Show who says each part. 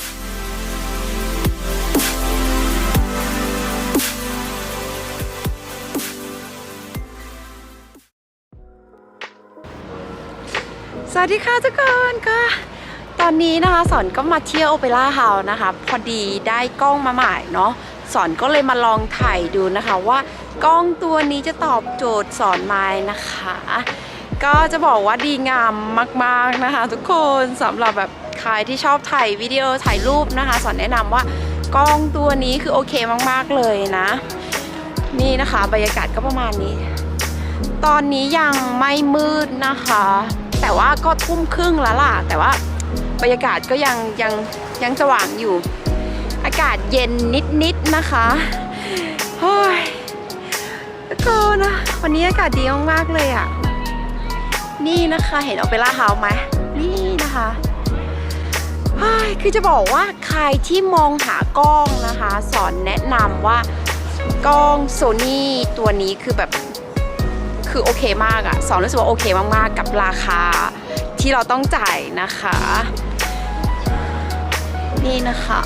Speaker 1: สวัสดีค่ะทุกคนก็ตอนนี้นะคะสอนก็มาเที่ยวโอเปร่าเฮาส์นะคะ พอดีได้กล้องมาใหม่เนาะสอนก็เลยมาลองถ่ายดูนะคะว่ากล้องตัวนี้จะตอบโจทย์สอนไหมนะคะ ก็จะบอกว่าดีงามมากๆนะคะ ทุกคนสำหรับแบบ ใครที่ชอบถ่ายวิดีโอถ่ายรูปนะคะ สอนแนะนำว่ากล้องตัวนี้คือโอเคมากๆเลยนะ นี่นะคะบรรยากาศก็ประมาณนี้ ตอนนี้ยังไม่มืดนะคะ แต่ว่าก็ทุ่มครึ่งแล้วล่ะ แต่ว่าบรรยากาศก็ยังยังยังสว่างอยู่ อากาศเย็นนิดๆนะคะเฮ้ยก็นะวันนี้อากาศดีมากๆเลยอะ นี่นะคะเห็นโอเปร่าเฮาส์ไหมนี่นะ คือจะบอกว่าใครที่มองหากล้องนะคะ สอนแนะนำว่ากล้องโซนี่ตัวนี้คือแบบคือโอเคมากอะสอนรู้สึกว่าโอเคมากๆกับราคาที่เราต้องจ่ายนะคะ นี่นะคะ